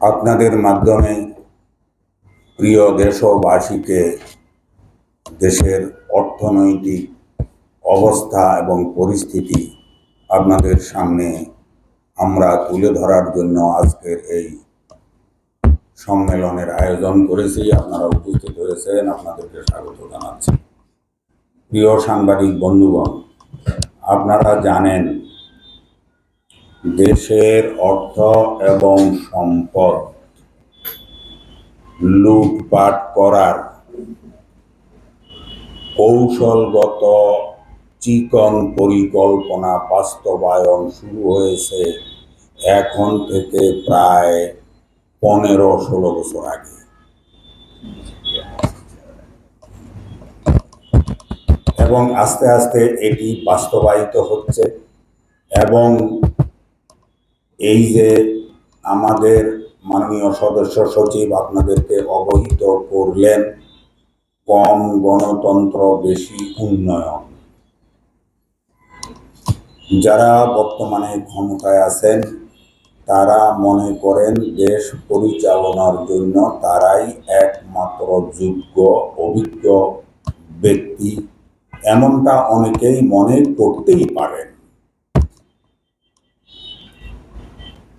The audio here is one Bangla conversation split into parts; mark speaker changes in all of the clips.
Speaker 1: আপনাদের মাধ্যমে প্রিয় দেশবাসীকে দেশের অর্থনৈতিক অবস্থা এবং পরিস্থিতি আপনাদের সামনে আমরা তুলে ধরার জন্য আজকের এই সম্মেলনের আয়োজন করেছি। আপনারা উপস্থিত হয়েছেন, আপনাদেরকে স্বাগত জানাচ্ছি। প্রিয় সাংবাদিক বন্ধুগণ, আপনারা জানেন দেশের অর্থ এবং সম্পদ লুটপাট করার কৌশলগত চিকন পরিকল্পনা বাস্তবায়ন শুরু হয়েছে এখন থেকে প্রায় পনেরো ষোলো বছর আগে। এবং আস্তে আস্তে এটি বাস্তবায়িত হচ্ছে এবং এই যে আমাদের মাননীয় সদস্য সচিব আপনাদেরকে অবহিত করলেন, কম গণতন্ত্র বেশি উন্নয়ন। যারা বর্তমানে ক্ষমতায় আছেন, তারা মনে করেন দেশ পরিচালনার জন্য তারাই একমাত্র যোগ্য, অভিজ্ঞ ব্যক্তি। এমনটা অনেকেই মনে করতেই পারেন।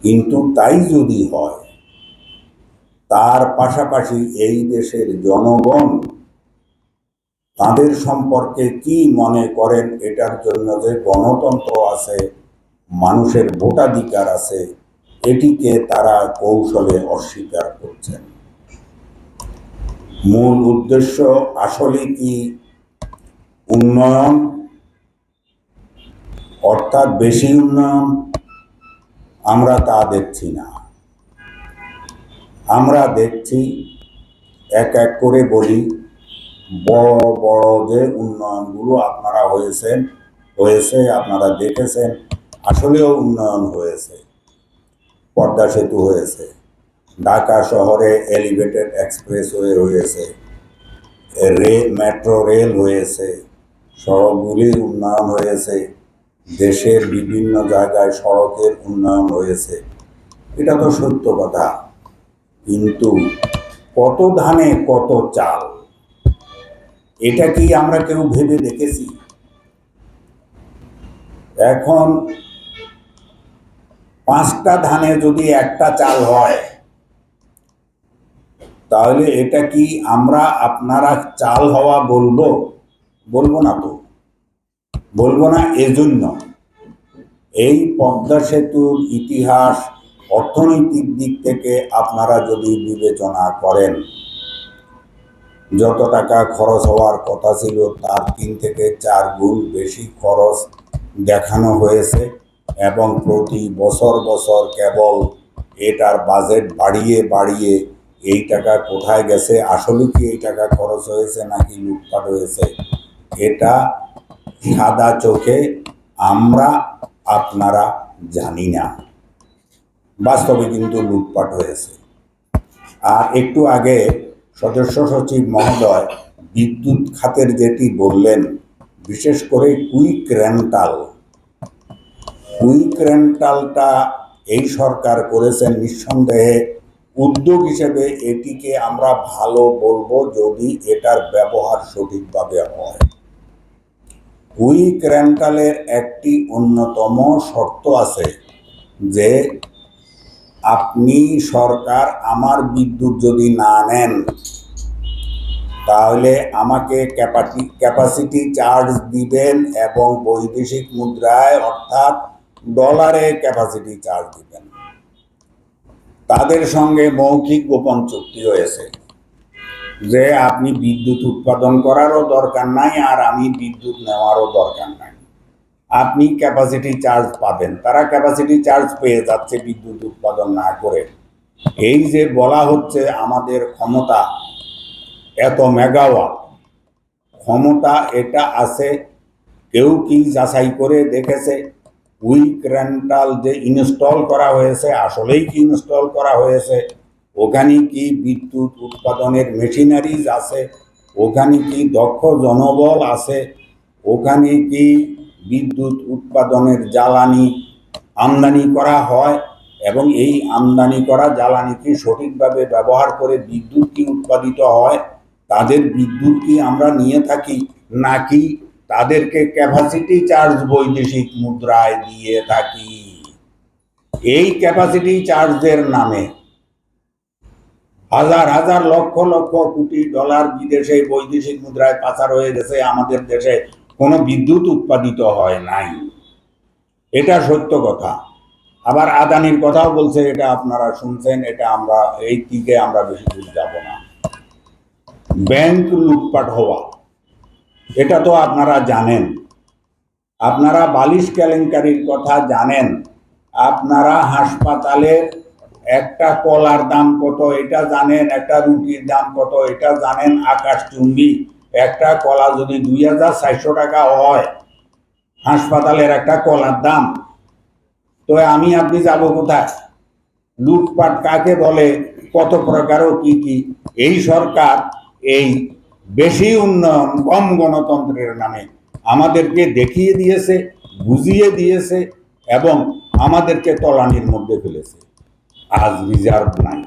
Speaker 1: কিন্তু তাই যদি হয়, তার পাশাপাশি এই দেশের জনগণ তাদের সম্পর্কে কি মনে করেন এটার জন্য যে গণতন্ত্র আছে, মানুষের ভোটাধিকার আছে, এটিকে তারা কৌশলে অস্বীকার করছেন। মূল উদ্দেশ্য আসলে কি উন্নয়ন? অর্থাৎ বেশি উন্নয়ন? আমরা তা দেখছি না। আমরা দেখছি, এক এক করে বলি, বড় বড় যে উন্নয়নগুলো আপনারা হয়েছেন, হয়েছে, আপনারা দেখেছেন, আসলেও উন্নয়ন হয়েছে। পদ্মা সেতু হয়েছে, ঢাকা শহরে এলিভেটেড এক্সপ্রেসওয়ে হয়েছে রেল মেট্রো রেল হয়েছে, সড়কগুলির উন্নয়ন হয়েছে দেশের বিভিন্ন জায়গায় সড়কের উন্নয়ন হয়েছে। এটা তো সত্য কথা। কিন্তু কত ধানে কত চাল? এটা কি আমরা কেউ ভেবে দেখেছি? এখন পাঁচটা ধানে যদি একটা চাল হয়, তাহলে এটা কি আমরা আপনারা চাল হওয়া বলব? বলব না তো। বলব না, এজন্য এই পদ্মা সেতুর ইতিহাস অর্থনৈতিক দিক থেকে আপনারা যদি বিবেচনা করেন, যত টাকা খরচ হওয়ার কথা ছিল তার তিন থেকে চার গুণ বেশি খরচ দেখানো হয়েছে এবং প্রতি বছর বছর কেবল এটার বাজেট বাড়িয়ে বাড়িয়ে এই টাকা কোথায় গেছে, আসলে কি এই টাকা খরচ হয়েছে নাকি লুটপাট হয়েছে, এটা সাদা চোখে আমরা আপনারা জানি না। বাস্তবে কিন্তু লুটপাট হয়েছে। আর একটু আগে সদস্য সচিব মহোদয় বিদ্যুৎ খাতের যেটি বললেন, বিশেষ করে কুইক রেন্টাল। কুইক রেন্টালটা এই সরকার করেছেন নিঃসন্দেহে। উদ্যোগ হিসেবে এটিকে আমরা ভালো বলব যদি এটার ব্যবহার সঠিকভাবে হয়। কুইক রেন্টালের একটি অন্যতম শর্ত আছে যে আপনি সরকার আমার বিদ্যুৎ যদি না নেন, তাহলে আমাকে ক্যাপাসিটি চার্জ দিবেন এবং বৈদেশিক মুদ্রায় অর্থাৎ ডলারে ক্যাপাসিটি চার্জ দিবেন। তাদের সঙ্গে মৌখিক গোপন চুক্তি হয়েছে। যে আপনি বিদ্যুৎ উৎপাদন করারও দরকার নাই আর আমি বিদ্যুৎ নেওয়ারও দরকার নাই। আপনি ক্যাপাসিটি চার্জ পাবেন। তারা ক্যাপাসিটি চার্জ পেয়ে যাচ্ছে বিদ্যুৎ উৎপাদন না করে। এই যে বলা হচ্ছে আমাদের ক্ষমতা এত মেগাওয়াট ক্ষমতা এটা আছে, কেউ কি যাচাই করে দেখেছে? উইক রেন্টাল যে ইনস্টল করা হয়েছে, আসলেই কি ইনস্টল করা হয়েছে? ওখানে কি বিদ্যুৎ উৎপাদনের মেশিনারিজ আছে ওখানে কি দক্ষ জনবল আছে ওখানে কি বিদ্যুৎ উৎপাদনের জ্বালানি আমদানি করা হয় এবং এই আমদানি করা জ্বালানি কি সঠিকভাবে ব্যবহার করে বিদ্যুৎ কি উৎপাদিত হয়। তাদের বিদ্যুৎ কি আমরা নিয়ে থাকি নাকি তাদেরকে ক্যাপাসিটি চার্জ বৈদেশিক মুদ্রায় দিয়ে থাকি? এই ক্যাপাসিটি চার্জের নামে হাজার হাজার লক্ষ লক্ষ কোটি ডলার বিদেশে বৈদেশিক মুদ্রায় পাচার হয়ে গেছে, আমাদের দেশে কোনো বিদ্যুৎ উৎপাদিত হয় নাই। এটা সত্য কথা। আবার আদানির কথাও বলছে, এটা আপনারা শুনছেন, এটা আমরা, এই দিকে আমরা বেশি দূর যাব না। ব্যাংক লুটপাট হওয়া, এটা তো আপনারা জানেন। আপনারা বালিশ কেলেঙ্কারির কথা জানেন। আপনারা হাসপাতালের একটা কলার দাম কত, এটা জানেন, একটা রুটির দাম কত, এটা জানেন আকাশ চুম্বি। একটা কলা যদি দুই হাজার চারশো টাকা হয়, হাসপাতালের একটা কলার দাম। তো আমি, আপনি যাব কোথায়? লুটপাট কাকে বলে? কত প্রকার ও কি কি? এই সরকার এই বেশি উন্নয়ন কম গণতন্ত্রের নামে আমাদেরকে দেখিয়ে দিয়েছে, বুঝিয়ে দিয়েছে এবং আমাদেরকে তলানির মধ্যে ফেলেছে। আজ রিজার্ভ নাই।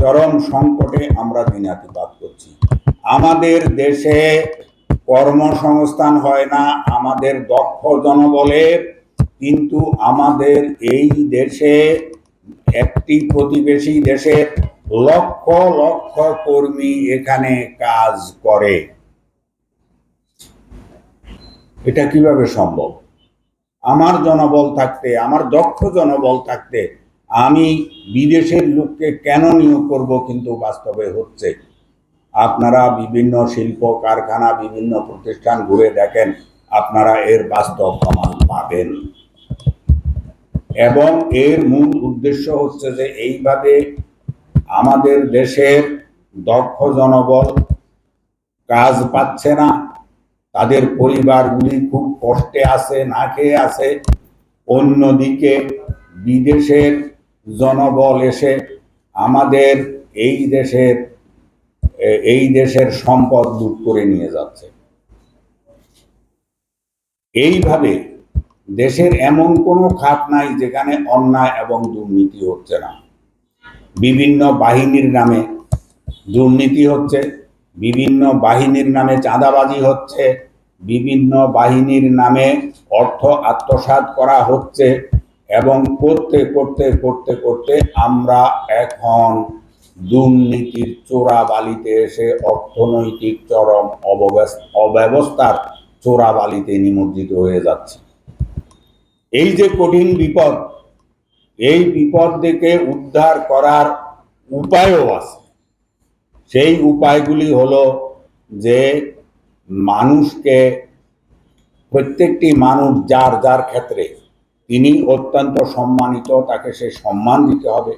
Speaker 1: চরম সংকটে আমরা দিনাতিপাত করছি। আমাদের দেশে কর্মসংস্থান হয় না, আমাদের দক্ষ জনবলে কিন্তু আমাদের এই দেশে, একটি প্রতিবেশী দেশের লক্ষ লক্ষ কর্মী এখানে কাজ করে। এটা কীভাবে সম্ভব? আমার জনবল থাকতে, আমার দক্ষ জনবল থাকতে আমি বিদেশের লোককে কেন নিয়োগ করব কিন্তু বাস্তবে হচ্ছে। আপনারা বিভিন্ন শিল্প কারখানা, বিভিন্ন প্রতিষ্ঠান ঘুরে দেখেন, আপনারা এর বাস্তব প্রমাণ পাবেন। এবং এর মূল উদ্দেশ্য হচ্ছে যে এইভাবে আমাদের দেশের দক্ষ জনবল কাজ পাচ্ছে না, তাদের পরিবারগুলি খুব কষ্টে আছে, না খেয়ে আছে, অন্যদিকে বিদেশের জনবল এসে আমাদের এই দেশের এই দেশের সম্পদ লুট করে নিয়ে যাচ্ছে। এইভাবে দেশের এমন কোনো খাত নাই যেখানে অন্যায় এবং দুর্নীতি হচ্ছে না। বিভিন্ন বাহিনীর নামে দুর্নীতি হচ্ছে, বিভিন্ন বাহিনীর নামে চাঁদাবাজি হচ্ছে, বিভিন্ন বাহিনীর নামে অর্থ আত্মসাৎ করা হচ্ছে এবং করতে করতে করতে করতে আমরা এখন দুর্নীতির চোরা বালিতে এসে অর্থনৈতিক চরম অব্যবস্থার চোরা বালিতে নিমজ্জিত হয়ে যাচ্ছে। এই যে কঠিন বিপদ, এই বিপদ থেকে উদ্ধার করার উপায়ও আছে। সেই উপায়গুলি হলো যে মানুষকে, প্রত্যেকটি মানুষ যার যার ক্ষেত্রে তিনি অত্যন্ত সম্মানিত, তাকে সে সম্মান দিতে হবে।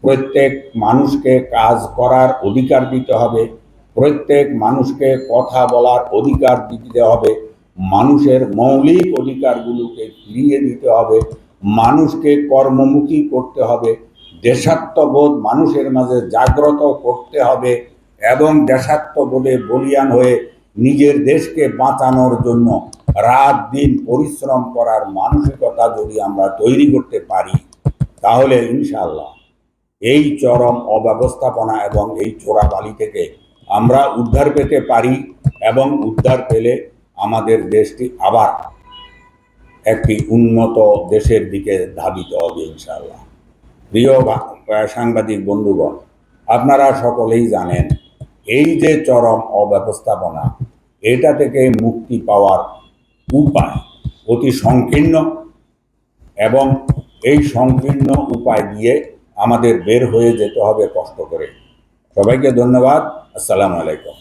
Speaker 1: প্রত্যেক মানুষকে কাজ করার অধিকার দিতে হবে। প্রত্যেক মানুষকে কথা বলার অধিকার দিতে হবে। মানুষের মৌলিক অধিকারগুলোকে ফিরিয়ে দিতে হবে। মানুষকে কর্মমুখী করতে হবে। দেশাত্মবোধ মানুষের মাঝে জাগ্রত করতে হবে এবং দেশাত্মবোধে বলিয়ান হয়ে নিজের দেশকে বাঁচানোর জন্য রাত দিন পরিশ্রম করার মানসিকতা যদি আমরা তৈরি করতে পারি, তাহলে ইনশাল্লাহ এই চরম অব্যবস্থাপনা এবং এই চোরাবালি থেকে আমরা উদ্ধার পেতে পারি এবং উদ্ধার পেলে আমাদের দেশটি আবার একটি উন্নত দেশের দিকে ধাবিত হবে ইনশাল্লাহ প্রিয় সাংবাদিক বন্ধুগণ, আপনারা সকলেই জানেন এই যে চরম অব্যবস্থাপনা, এটা থেকে মুক্তি পাওয়ার উপায় অতি সংকীর্ণ এবং এই সংকীর্ণ উপায় দিয়ে আমাদের বের হয়ে যেতে হবে কষ্ট করে। সবাইকে ধন্যবাদ। আসসালামু আলাইকুম।